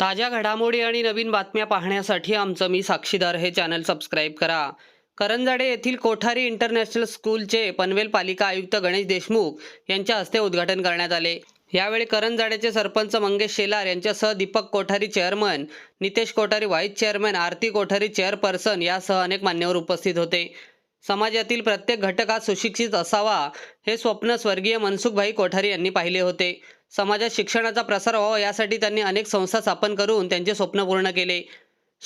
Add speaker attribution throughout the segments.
Speaker 1: ताज्या घडामोडी आणि नवीन बातम्या पाहण्यासाठी आमचं मी साक्षीदार हे चॅनल सबस्क्राईब करा. करंजाडे येथील कोठारी इंटरनॅशनल स्कूलचे पनवेल पालिका आयुक्त गणेश देशमुख यांच्या हस्ते उद्घाटन करण्यात आले. यावेळी करंजाडेचे सरपंच मंगेश शेलार यांच्यासह Deepak Kothari chairman Nitesh Kothari vice chairman Aarti Kothari chairperson यासह अनेक मान्यवर उपस्थित होते. समाजातील प्रत्येक घटकात सुशिक्षित असावा हे स्वप्न स्वर्गीय मनसुखभाई कोठारी यांनी पाहिले होते. समाजात शिक्षणाचा प्रसार व्हावा यासाठी त्यांनी अनेक संस्था स्थापन करून त्यांचे स्वप्न पूर्ण केले.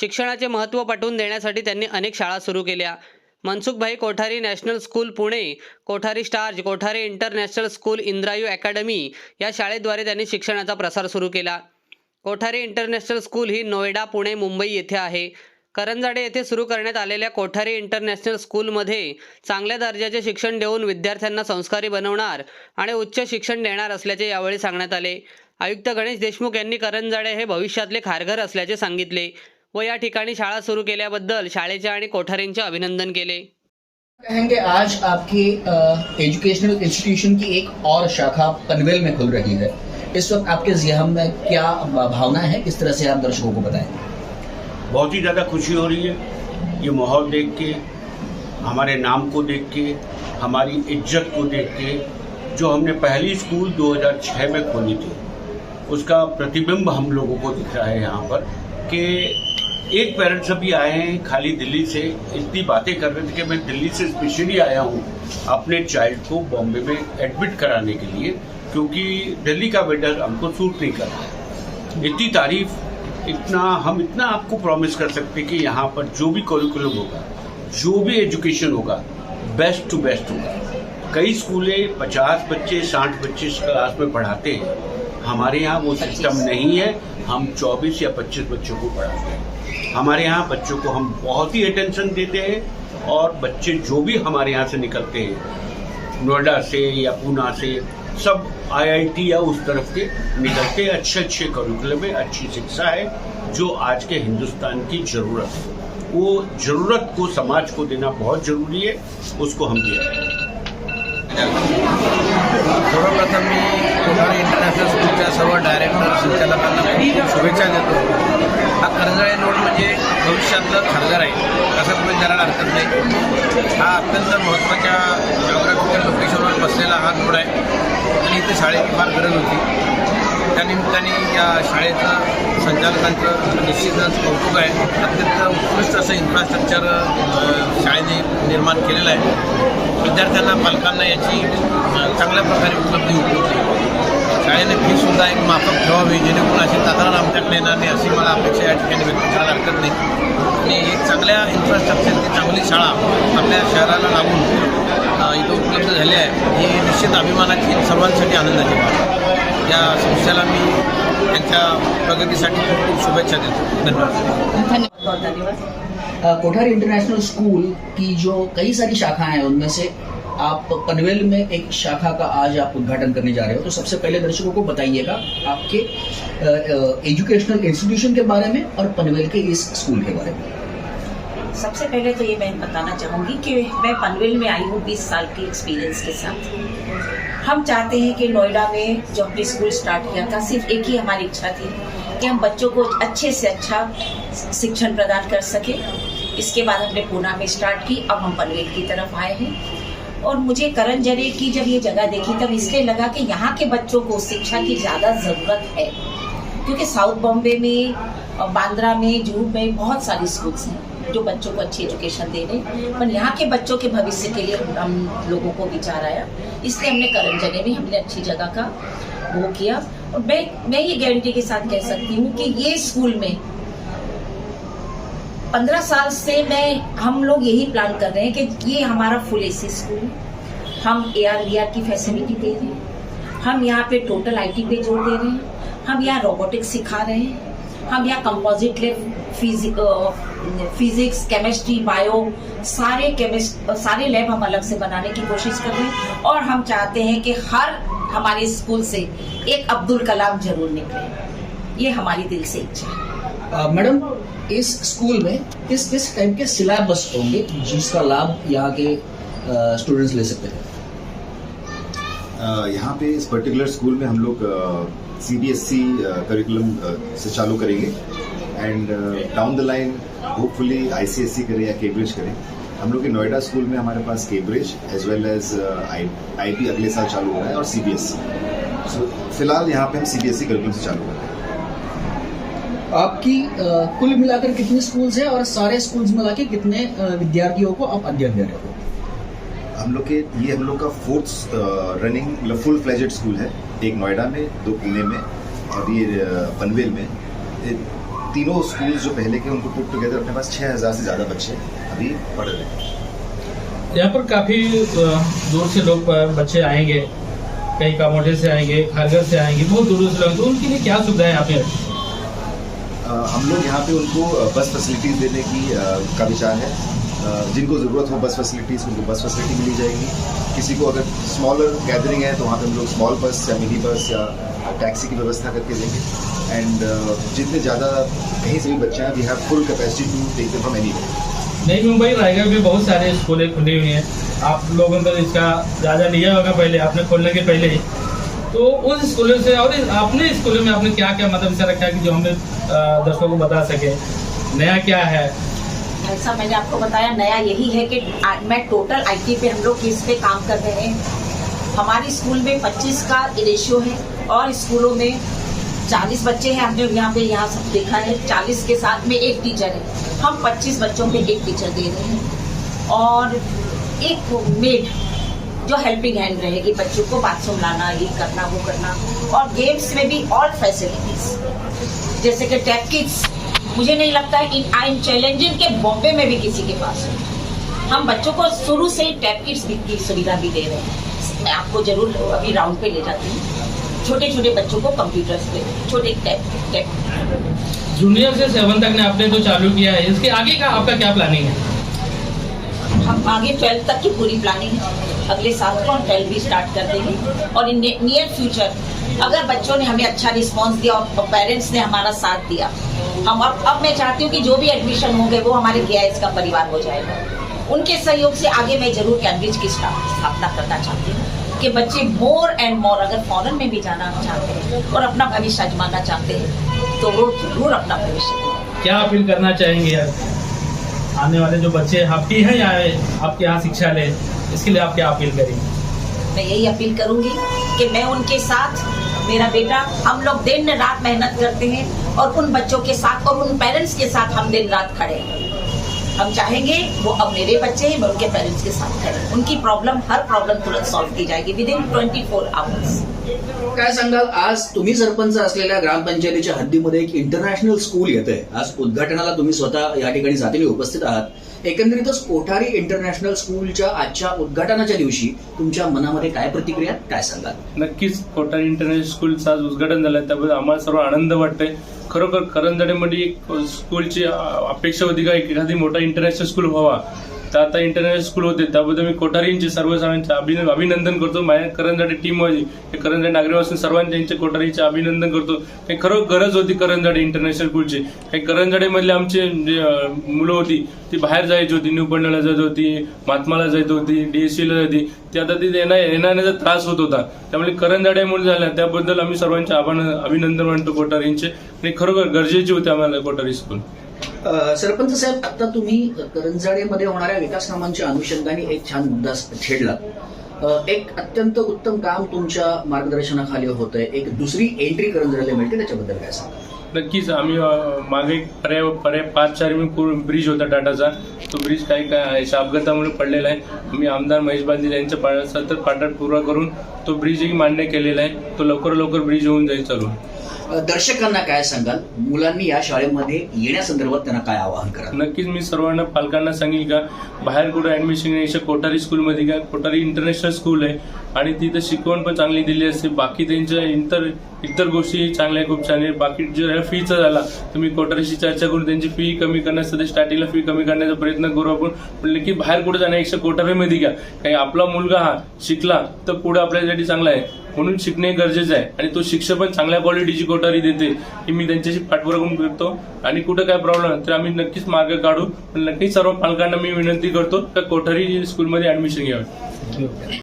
Speaker 1: शिक्षणाचे महत्त्व पटवून देण्यासाठी त्यांनी अनेक शाळा सुरू केल्या. Mansukhbhai Kothari national school Pune Kothari Starz Kothari international school Indrayani academy या शाळेद्वारे त्यांनी शिक्षणाचा प्रसार सुरू केला. कोठारी इंटरनॅशनल स्कूल ही नोएडा पुणे मुंबई येथे आहे. करंजाडे येथे सुरू करण्यात आलेल्या कोठारी इंटरनॅशनल स्कूलमध्ये चांगल्या दर्जाचे शिक्षण देऊन विद्यार्थ्यांना संस्कारी बनवणार आणि उच्च शिक्षण देणार असल्याचे यावेळी सांगण्यात आले. आयुक्त गणेश देशमुख यांनी करंजाडे हे भविष्यातले खारघर असल्याचे सांगितले व या ठिकाणी शाळा सुरू केल्याबद्दल शाळेचे आणि कोठारींचे अभिनंदन केले.
Speaker 2: कहेंगे आज आपके एजुकेशनल इंस्टीट्यूशन की एक और शाखा पनवेल में खुल रही है। इस वक्त आपके जिहम में क्या भावना है? किस तरह से आप दर्शकों को बताएं?
Speaker 3: बहुत ही ज़्यादा खुशी हो रही है। ये माहौल देख के, हमारे नाम को देख के, हमारी इज़्ज़त को देख के, जो हमने पहली स्कूल 2006 में खोली थी, उसका प्रतिबिंब हम लोगों को दिख रहा है यहाँ पर कि एक पेरेंट्स अभी आए हैं खाली दिल्ली से। इतनी बातें कर रहे थे कि मैं दिल्ली से स्पेशली आया हूँ अपने चाइल्ड को बॉम्बे में एडमिट कराने के लिए, क्योंकि दिल्ली का वेदर हमको सूट नहीं कर रहा है। इतनी तारीफ़ इतना हम इतना आपको प्रॉमिस कर सकते हैं कि यहाँ पर जो भी करिकुलम होगा जो भी एजुकेशन होगा बेस्ट टू बेस्ट होगा। कई स्कूलें पचास बच्चे साठ बच्चे इस क्लास में पढ़ाते हैं। हमारे यहाँ वो सिस्टम नहीं है। हम चौबीस या पच्चीस बच्चों को पढ़ाते हैं। हमारे यहाँ बच्चों को हम बहुत ही अटेंशन देते हैं और बच्चे जो भी हमारे यहाँ से निकलते हैं नोएडा से या पूना से सब आईआईटी या उस तरफ़ के निकलते अच्छे अच्छे करिकुलम है अच्छी शिक्षा है, जो आज के हिंदुस्तान की ज़रूरत है। वो ज़रूरत को, समाज को देना बहुत ज़रूरी है, उसको हम दिया
Speaker 4: सर्वप्रथम मी कोठारी इंटरनॅशनल स्कूलच्या सर्व डायरेक्टर संचालकांना शुभेच्छा देतो। भविष्यातलं खारघर आहे असं तुम्ही करायला हरकत नाही. हा अत्यंत महत्त्वाच्या जॉग्राफिकल लोकेशनवर बसलेला हा रोड आहे. आणि इथे शाळेची फार गरज होती. त्यानिमित्ताने या शाळेचं संचालकांचं निश्चितच कौतुक आहे. अत्यंत उत्कृष्ट असं इन्फ्रास्ट्रक्चर शाळेने निर्माण केलेलं आहे. विद्यार्थ्यांना पालकांना याची चांगल्या प्रकारे उपलब्धी होती. शाळेने फीसुद्धा एक माफक ठेवावी जेणेकरून अशी तक्रार आमच्याकडे येणार नाही अशी मला अपेक्षा या ठिकाणी व्यक्त करायला हरकत नाही. आणि एक चांगल्या इन्फ्रास्ट्रक्चरची चांगली शाळा आपल्या शहराला लागून इथं उपलब्ध झाली आहे ही निश्चित अभिमानाची सर्वांसाठी आनंदाची बाब आहे. या संस्थेला मी त्यांच्या प्रगतीसाठी खूप खूप शुभेच्छा देतो. धन्यवाद.
Speaker 5: धन्यवाद.
Speaker 2: कोठारी इंटरनेशनल स्कूल की जो कई सारी शाखा हैं उनमें से आप पनवेल में एक शाखा का आज आप उद्घाटन करने जा रहे हो तो सबसे पहले दर्शकों को बताइएगा आपके एजुकेशनल इंस्टीट्यूशन के बारे में और पनवेल के इस स्कूल के बारे में।
Speaker 5: सबसे पहले तो ये मैं बताना चाहूँगी कि मैं पनवेल में आई हूँ 20 साल के एक्सपीरियंस के साथ। हम चाहते हैं कि नोएडा में जो हमने स्कूल स्टार्ट किया था, सिर्फ़ एक ही हमारी इच्छा थी कि हम बच्चों को अच्छे से अच्छा शिक्षण प्रदान कर सके। इसके बाद हमने पूना में स्टार्ट की, अब हम पनवेल की तरफ़ आए हैं। और मुझे करण जरे की जब ये जगह देखी, तब इसलिए लगा कि यहाँ के बच्चों को शिक्षा की ज़्यादा ज़रूरत है। क्योंकि साउथ बॉम्बे में और बांद्रा में जूहू में बहुत सारी स्कूल्स हैं जो बच्चों को अच्छी एजुकेशन दे रहे पर यहाँ के बच्चों के भविष्य के लिए हम लोगों को विचार आया। इसलिए हमने करण जने में हमने अच्छी जगह का वो किया। और मैं मैं ये गारंटी के साथ कह सकती हूँ कि ये स्कूल में पंद्रह साल से मैं, हम लोग यही प्लान कर रहे हैं कि ये हमारा फुल एसी स्कूल हम ए आर आर की फैसिलिटी दे रहे हैं, हम यहाँ पे टोटल आईटी पे ज़ोर दे रहे हैं, हम यहाँ रोबोटिक्स सिखा रहे हैं, हम यहाँ composite lab physics chemistry bio सारे केमिस्ट सारे लैब हम अलग से बनाने की कोशिश कर रहे हैं और हम चाहते हैं कि हर हमारे स्कूल से एक अब्दुल कलाम ज़रूर निकले। ये हमारी दिल से इच्छा है।
Speaker 2: मैडम इस स्कूल में किस किस टाइप के सिलेबस होंगे जिसका लाभ यहाँ के स्टूडेंट्स ले सकते हैं?
Speaker 6: यहाँ पे इस पर्टिकुलर स्कूल में हम लोग सीबीएसई करिकुलम uh, से चालू करेंगे। And down the line hopefully I C S C करें या केम्ब्रिज करें। हम लोग के नोएडा स्कूल में हमारे पास Cambridge as well as IP अगले साल चालू हो रहा है और सी बी एस सी सो फ़िलहाल यहाँ पे हम सीबीएसई करिकुलम से चालू कर रहे हैं।
Speaker 2: आपकी कुल मिलाकर कितने स्कूल्स हैं और सारे स्कूल्स मिला के कितने विद्यार्थियों को आप अध्ययन दे रहे हो?
Speaker 6: हम लोग के ये हम लोग का फोर्थ रनिंग मतलब फुल फ्लेजेड स्कूल है। एक नोएडा में दो पुणे में और ये पनवेल में। तीनों स्कूल्स जो पहले के उनको पुट टुगेदर अपने पास छः हज़ार से ज़्यादा बच्चे अभी पढ़ रहे हैं।
Speaker 7: यहाँ पर काफ़ी दूर से लोग बच्चे आएँगे कई कामोटे से आएँगे खारगर से आएँगे बहुत दूर दूर से लोग तो उनके लिए क्या सुविधाएँ यहाँ पे
Speaker 6: अ, हम लोग यहाँ पे उनको बस फैसिलिटीज़ देने की का विचार है। जिनको ज़रूरत हो बस फैसिलिटीज़ उनको बस फैसिलिटी मिली जाएगी। किसी को अगर स्मॉलर गैदरिंग है तो वहाँ पे हम लोग स्मॉल बस या मिनी बस या टैक्सी की व्यवस्था करके देंगे। एंड जितने ज़्यादा कहीं से भी बच्चे हैं we have full capacity to take them from any
Speaker 7: नई मुंबई रायगढ़ में बहुत सारे स्कूलें खुली हुई हैं। आप लोगों ने इसका जायजा लिया होगा पहले, आपने खोलने के पहले ही। तो उन स्कूलों से और अपने स्कूलों में आपने क्या क्या मतलब ऐसा रखा है कि जो हमें दर्शकों को बता सके? नया क्या है?
Speaker 5: ऐसा मैंने आपको बताया, नया यही है कि मैं टोटल आईटी पे हम लोग किस पे काम कर रहे हैं। हमारे स्कूल में 25 का रेशियो है और स्कूलों में 40 बच्चे हैं। हमने यहाँ पे यहाँ सब देखा है 40 के साथ में एक टीचर है। हम 25 बच्चों पे एक टीचर दे रहे हैं। और एक मेड जो हेल्पिंग हैंड रहेगी बच्चों को बाथरूम लाना, ये करना, वो करना। और गेम्स में भी ऑल फैसिलिटीज़ जैसे कि टैप किड्स मुझे नहीं लगता है इन आई एम चैलेंजिंग के बॉम्बे में भी किसी के पास हम बच्चों को शुरू से ही टैप किड्स की सुविधा भी दे रहे हैं। मैं आपको ज़रूर अभी राउंड पे ले जाती हूँ। छोटे छोटे बच्चों को कंप्यूटर्स पे, छोटे टैप टैप
Speaker 7: जूनियर से सेवन तक ने आपने तो चालू किया है। इसके आगे का आपका क्या प्लानिंग है?
Speaker 5: हम आगे ट्वेल्थ तक की पूरी प्लानिंग अगले साल को हम ट्वेल्थ भी स्टार्ट कर देंगे। और इन नियर फ्यूचर अगर बच्चों ने हमें अच्छा रिस्पांस दिया और पेरेंट्स ने हमारा साथ दिया, हम अब अब मैं चाहती हूँ कि जो भी एडमिशन होंगे, वो हमारे के का परिवार हो जाएगा। उनके सहयोग से आगे मैं ज़रूर कैम्ब्रिज की स्थापना करना चाहती हूँ कि बच्चे मोर एंड मोर अगर फॉरन में भी जाना चाहते हैं और अपना भविष्य आजमाना चाहते हैं तो वो ज़रूर अपना भविष्य।
Speaker 7: क्या अपील करना चाहेंगे आप? आने वाले जो बच्चे आपके हैं या आपके यहाँ शिक्षा ले, इसके लिए आप क्या अपील करेंगे?
Speaker 5: मैं यही अपील करूँगी कि मैं उनके साथ, मेरा बेटा, हम लोग दिन रात मेहनत करते हैं और उन बच्चों के साथ और उन पेरेंट्स के साथ हम दिन रात खड़े हैं। हम चाहेंगे वो अब मेरे बच्चे हैं मैं उनके पेरेंट्स के साथ हैं। उनकी प्रॉब्लम हर प्रॉब्लम तुरंत सॉल्व की जाएगी within twenty four hours
Speaker 2: काय सांगाल? आज तुम्ही सरपंच असलेल्या ग्रामपंचायतीच्या हद्दीमध्ये एक इंटरनॅशनल स्कूल येते आज उद्घाटनाला तुम्ही स्वतः या ठिकाणी जातीने उपस्थित आहात. एकंदरीतच कोठारी इंटरनॅशनल स्कूलच्या आजच्या उद्घाटनाच्या दिवशी तुमच्या मनामध्ये काय प्रतिक्रिया काय सांगाल?
Speaker 8: नक्कीच कोठारी इंटरनॅशनल स्कूलचं आज उद्घाटन झालं त्याबद्दल आम्हाला सर्व आनंद वाटतोय. खरोखर करंजडेमध्ये एक स्कूलची अपेक्षा होती का? एखादी मोठा इंटरनॅशनल स्कूल व्हावा? तर आता इंटरनॅशनल स्कूल होते. त्याबद्दल मी कोठारींचे सर्वांचे अभिन अभिनंदन करतो. माझ्या करंजाडे टीम हे करंजाडे नागरिकांपासून सर्वांच्या कोठारीचे अभिनंदन करतो. काही खरं गरज होती करंजाडे इंटरनॅशनल स्कूलची काही करंजाडेमधले आमचे जे मुलं होती ती बाहेर जायची होती. न्यू पनवेलला जात होती महात्माला जात होती डीएससीला जाती ती आता ती येणार येण्याचा त्रास होत होता. त्यामुळे करंजाड्यामुळे झाल्या. त्याबद्दल आम्ही सर्वांचे आभार अभिनंदन मानतो कोठारींचे. आणि खरोखर गरजेचे होते आम्हाला कोठारी स्कूल
Speaker 2: सरपंच साहेब आता तुम्ही करंजाडेमध्ये होणाऱ्या विकास कामांच्या अनुषंगाने एक छान मुद्दा छेडला. एक अत्यंत उत्तम काम तुमच्या मार्गदर्शनाखाली होत आहे एक दुसरी एंट्री करंजाडेला मिळते त्याच्याबद्दल काय सांगा
Speaker 8: नक्कीच आम्ही मागे एक पर्याय पर्याय पाच चार ब्रिज होता टाटाचा. तो ब्रिज काही काय अशा अपघातामुळे पडलेला आहे. आम्ही आमदार महेश बांधील यांच्या पा- सतत पाठपुरा करून तो ब्रिजही मान्य केलेला आहे. तो लवकर लवकर ब्रिज होऊन जाईल चालू.
Speaker 2: दर्शकांना काय सांगाल? मुलांनी या शाळेमध्ये येण्यासंदर्भात त्यांना काय आवाहन करा
Speaker 8: नक्कीच मी सर्वांना पालकांना सांगेल का बाहेर कुठं ऍडमिशन घ्यायचं कोठारी स्कूलमध्ये का कोठारी इंटरनॅशनल स्कूल आहे आणि तिथं शिकवण पण चांगली दिली असते. बाकी त्यांच्या इतर इतर गोष्टी चांगल्या खूप छान बाकी जर फीचा झाला तर मी कोठारीशी चर्चा करून त्यांची फी कमी करण्यासाठी स्टार्टिंगला फी कमी करण्याचा प्रयत्न करू आपण. म्हणलं की बाहेर कुठे जाण्यापेक्षा कोठारीमध्ये घ्या. काही आपला मुलगा हा शिकला तर पुढे आपल्यासाठी चांगला आहे. म्हणून शिकणे गरजेचं आहे. आणि तो शिक्षक पण चांगल्या क्वालिटीची कोठारी देते की मी त्यांच्याशी पाठपुरावा करून करतो. आणि कुठं काय प्रॉब्लेम तर आम्ही नक्कीच मार्ग काढू. पण नक्कीच सर्व पालकांना मी विनंती करतो का कोठारी स्कूलमध्ये ऍडमिशन घ्यावे.